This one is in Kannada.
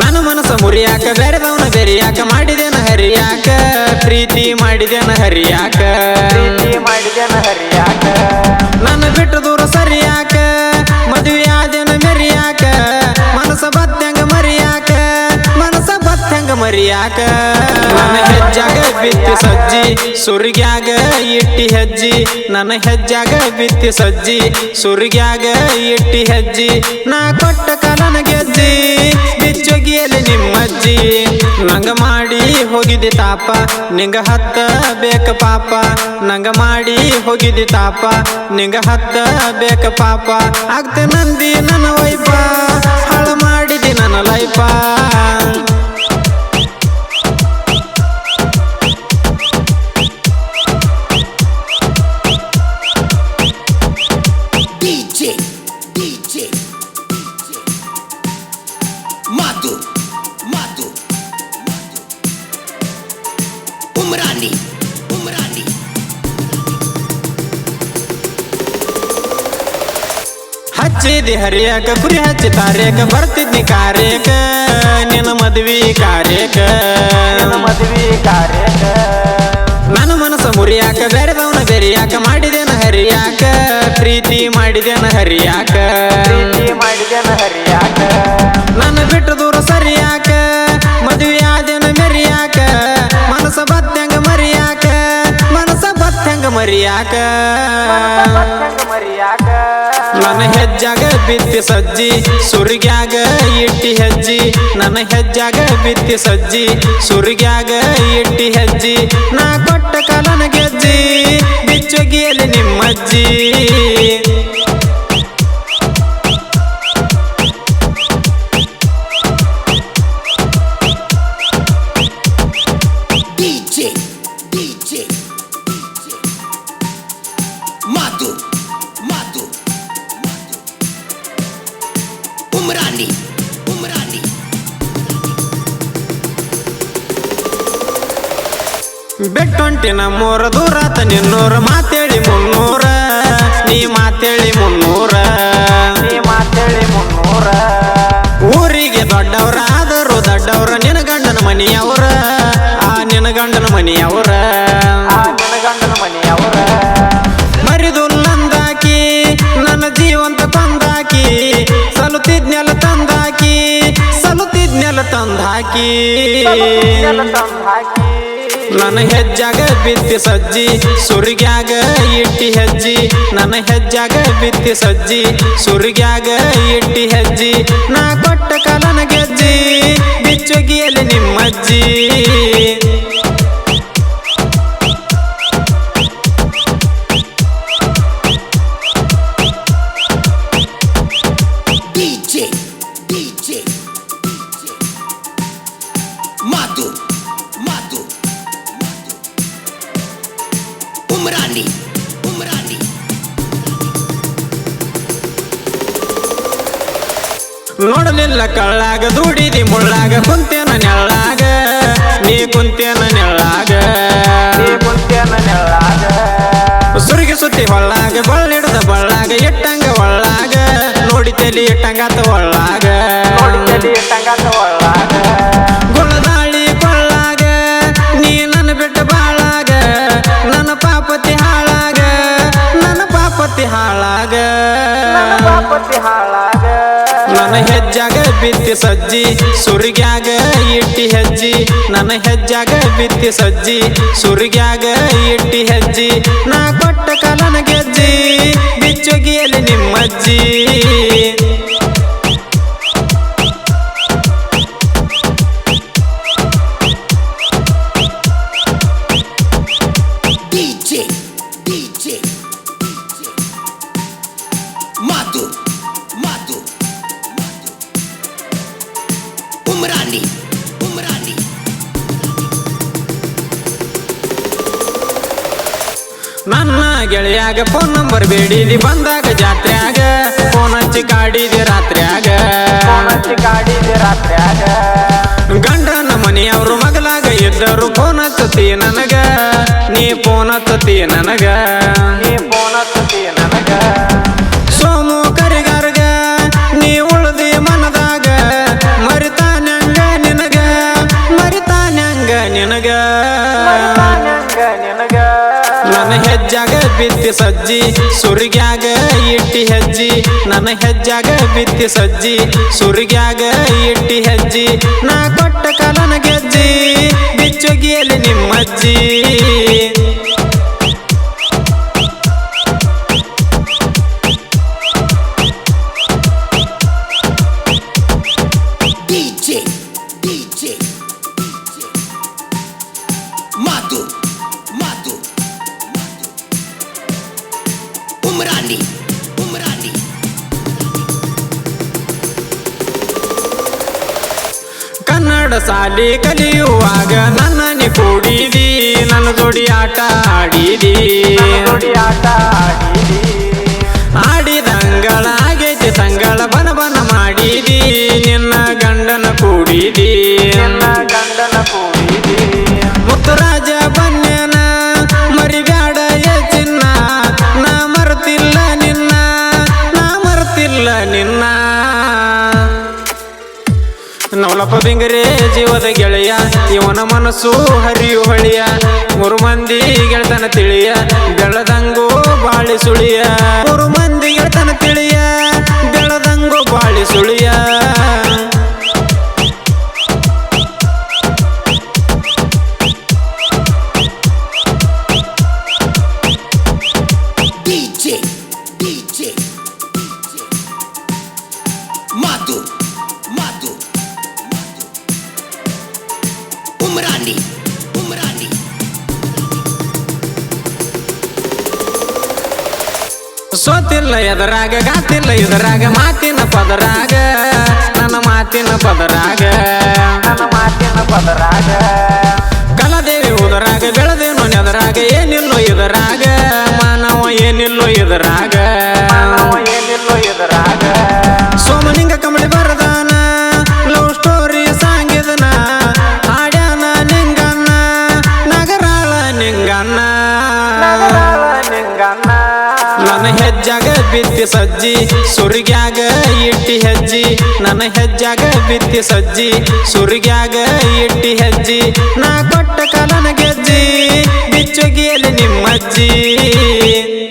ನನ್ನ ಮನಸ್ಸ ಮುರಿಯಾಕ ಬೆರೆದವನ ಬೆರಿಯಾಕ ಮಾಡಿದೇನ ಹರಿಯಾಕ ಪ್ರೀತಿ ಮಾಡಿದೇನ ಹರಿಯಾಕ. ಪ್ರೀತಿ ಮಾಡಿದೇನ ಹರಿಯಾಕ. ನನ್ನ ಬಿಟ್ಟು ದೂರ ಸರಿಯಾಕ ಮದುವೆ ಆದೇನ ಮೆರಿಯಾಕ ಮನಸ್ಸ ಬತ್ತಂಗ ಮರಿಯಾಕ ಮನಸ್ಸ ಬತ್ತಂಗ ಮರಿಯಾಕ. ನನ್ನ ಹೆಜ್ಜಾಗ ಬಿತ್ತಿ ಸಜ್ಜಿ ಸುರಿಗ್ಯಾಗ ಇಟ್ಟಿ ಹೆಜ್ಜಿ ನನ್ನ ಹೆಜ್ಜಾಗ ಬಿತ್ತಿ ಸಜ್ಜಿ ಸುರಿಗ್ಯಾಗ ಇಟ್ಟಿ ಹೆಜ್ಜಿ ನಾ ಕೊಟ್ಟ ಕಲನ ಮಾಡಿ ಹೋಗಿದ್ದಿ ತಾಪ. ನಿಂಗ ಹತ್ತ ಬೇಕ ಪಾಪ. ನಂಗ ಮಾಡಿ ಹೋಗಿದಿ ತಾಪ. ನಿಂಗ ಹತ್ತ ಬೇಕ ಪಾಪ. ಆಗ್ತ ನಂದಿ ನನ್ನ ವೈಪ ಹಚ್ಚಿದಿ, ಹರಿಯಕ, ಕುರಿ ಹಚ್ಚಿ ತಾರೇಕ ಬರ್ತಿದ್ನಿ ಕಾರ್ಯಕ ನಿನ್ನ ಮದ್ವಿ ಕಾರ್ಯಕ ಮದ್ವಿ ಕಾರ್ಯಕ ನನ್ನ ಮನಸ್ಸು ಮುರಿಯಾಕ, ಬೆರೆದವನ ಬೆರಿಯಾಕ, ಮಾಡಿದೇನ ಹರಿಯಾಕ, ಪ್ರೀತಿ ಮಾಡಿದೇನ ಹರಿಯಾಕ. ಪ್ರೀತಿ ಮಾಡಿದೆನ ಹರಿಯಾಕ ನನ್ನ ಬಿಟ್ಟು ದೂರ ಸರಿಯಾಕ, ಮದುವೆ ಆದೇನ ಮೆರಿಯಾಕ, ಮನಸ್ಸ ಬತ್ತಂಗ ಮರಿಯಾಕ, ಮನಸ್ಸ ಬತ್ತಂಗ ಮರಿಯಾಕ ಮರಿಯಾಕ. ನನ್ನ ಹೆಜ್ಜಾಗ ಬಿತ್ತಿ ಸಜ್ಜಿ, ಸುರಿಗ್ಯಾಗ ಇಟ್ಟಿ ಹೆಜ್ಜಿ. ನನ್ನ ಹೆಜ್ಜಾಗ ಬಿತ್ತಿ ಸಜ್ಜಿ, ಸುರಿಗ್ಯಾಗ ಇಟ್ಟಿ ಹೆಜ್ಜಿ. ನಾ ಕೊಟ್ಟ ಕಲನ ಗೆಜ್ಜಿ, ಬಿಚ್ಚುಗಿಯಲ್ಲಿ ನಿಮ್ಮಜ್ಜಿ. ಬೆಟ್ಟೊಂಟಿ ನಮ್ಮೂರ ದೂರ ನಿನ್ನೂರ ಮಾತೇಳಿ ಮುನ್ನೂರ. ನೀ ಮಾತೇಳಿ ಮುನ್ನೂರ. ನೀ ಮಾತೇಳಿ ಮುನ್ನೂರ. ಊರಿಗೆ ದೊಡ್ಡವ್ರ ಆದರೂ ದೊಡ್ಡವ್ರ ನಿನ್ನ ಗಂಡನ ಮನೆಯವ್ರ. ಆ ನಿನ್ನ ಗಂಡನ ಮನೆಯವ್ರ. ಆ ನಿನ್ನ ಗಂಡನ ಮನೆಯವರ. ನಂದಾಕಿ ನನ್ನ ಜೀವಂತ ತಂದಾಕಿ ಸಲುತಿದ್ನೆಲ್ಲ ತಂದಾಕಿ ಸಲುತಿದ್ನೆಲ್ಲ ತಂದಾಕಿ. ಎಲ್ಲ ತಂದ್ ಹಾಕಿ ನನ್ನ ಹೆಜ್ಜಾಗ ಬಿತ್ತಿ ಸಜ್ಜಿ, ಸುರಿಗ್ಯಾಗ ಇಟ್ಟಿ ಹೆಜ್ಜಿ. ನನ್ನ ಹೆಜ್ಜಾಗ ಬಿತ್ತಿ ಸಜ್ಜಿ, ಸುರಿಗ್ಯಾಗ ಇಟ್ಟಿ ಹೆಜ್ಜಿ. ನಾ ಕೊಟ್ಟ ಕಲನ ಗೆಜ್ಜಿ, ಬಿಚ್ಚುಗಿಯಲ್ಲಿ ನಿಮ್ಮಜ್ಜಿ. Umrani. ನೋಡಲಿಲ್ಲ ಕಳ್ಳಾಗ, ದುಡಿದಿ ಮುಳ್ಳಾಗ ಕುಂತೇನ ನೆಳ್ಳಾಗ. ನೀ ಕುಂತೇನ ನೆಳ್ಳಾಗ. ನೀ ಕುಂತೇನ ನೆಳ್ಳಾಗ. ಸುರುಗಿ ಸುತ್ತಿ ಹೊಳ್ಳಾಗ ಬಳ್ಳಾಗ ಇಟ್ಟಂಗ ಒಳ್ಳಾಗ ನೋಡಿ ತಲಿ ಎಟ್ಟಂಗಾತ ಒಳ್ಳಾಗ ಬಿತ್ತಿ ಸಜ್ಜಿ, ಸುರಿಗ್ಯಾಗ ಇಟ್ಟಿ ಹೆಜ್ಜಿ, ನನ್ನ ಹೆಜ್ಜಾಗ ಬಿತ್ತಿ ಸಜ್ಜಿ, ಸುರಿಗ್ಯಾಗ ಇಟ್ಟಿ ಹೆಜ್ಜಿ, ನಾ ಕೊಟ್ಟ ಕಲನ ಗೆಜ್ಜಿ, ಬಿಚ್ಚುಗಿಯಲ್ಲಿ ನಿಮ್ಮಜ್ಜಿ. ನನ್ನ ಗೆಳೆಯಾಗ ಫೋನ್ ನಂಬರ್ ಬೇಡಿದಿ ಬಂದಾಗ ಜಾತ್ರೆಯಾಗ ಫೋನ್ ಹಚ್ಚಿ ಕಾಡಿದೆ ರಾತ್ರಿಯಾಗ ಫೋನ್ ಹಚ್ಚಿ ಕಾಡಿದೆ ರಾತ್ರಿಯಾಗ ಗಂಡನ ಮನೆಯವರು ಮಗಲಾಗ ಇದ್ದರು ಫೋನ್ ಹಚ್ಚತಿ ನನಗ. ನೀ ಫೋನ್ ಹಚ್ಚತಿ ನನಗ. ಬಿತ್ತಿ ಸಜ್ಜಿ, ಸುರಿಗ್ಯಾಗ ಇಟ್ಟಿ ಹೆಜ್ಜಿ ನನ್ನ ಹೆಜ್ಜಾಗ ಬಿತ್ತಿ ಸಜ್ಜಿ, ಸುರಿಗ್ಯಾಗ ಇಟ್ಟಿ ಹೆಜ್ಜಿ ನಾ ಕೊಟ್ಟ ಕಲನ ಗೆಜ್ಜಿ, ಬಿಚ್ಚುಗಿಯಲ್ಲಿ ನಿಮ್ಮಜ್ಜಿ. ಕನ್ನಡ ಸಾಲಿ ಕಲಿಯುವಾಗ ನನ್ನ ನೀ ಕೂಡಿದಿ. ನನ್ನ ಜೋಡಿ ಆಟ ಆಡಿದಿ. ಆಟ ಆಡಿದಿ. ಆಡಿದಂಗಳ ಆಗೈತಿ ಸಂಗಳ ಬನ ಬನ ಮಾಡಿದಿ ನವಲಪ್ಪ ಬಿಂಗರೆ ಜೀವದ ಗೆಳೆಯ, ಇವನ ಮನಸ್ಸು ಹರಿಯು ಹೊಳಿಯ. ಮೂರು ಮಂದಿ ಗೆಳತನ ತಿಳಿಯ ಬೆಳದಂಗು ಬಾಳಿ ಸುಳಿಯ. ಮೂರು ಮಂದಿ ಗೆಳತನ ತಿಳಿಯ. ಸೋತಿಲ್ಲ ಎದರಾಗ ಗಾತಿಲ್ಲ ಇದರಾಗ ಮಾತಿನ ಪದರಾಗ. ನನ್ನ ಮಾತಿನ ಪದರಾಗ. ನನ್ನ ಮಾತಿನ ಪದರಾಗ. ಕಲದೇವಿ ಉದರಾಗ, ಬೆಳೆದೇನು ನೆದರಾಗ, ಏನಿಲ್ಲೋ ಇದರಾಗ ಮಾನವ ಏನಿಲ್ಲೋ ಇದರಾಗ ನನ್ನ ಹೆಜ್ಜಾಗ ಬಿತ್ತಿ ಸಜ್ಜಿ, ಸುರಿಗ್ಯಾಗ ಇಟ್ಟಿ ಹೆಜ್ಜಿ. ನನ್ನ ಹೆಜ್ಜಾಗ ಬಿತ್ತಿ ಸಜ್ಜಿ, ಸುರಿಗ್ಯಾಗ ಇಟ್ಟಿ ಹೆಜ್ಜಿ. ನಾ ಕೊಟ್ಟ ಕಲನ ಗೆಜ್ಜಿ, ಬಿಚ್ಚುಗಿಯಲ್ಲಿ ನಿಮ್ಮಜ್ಜಿ.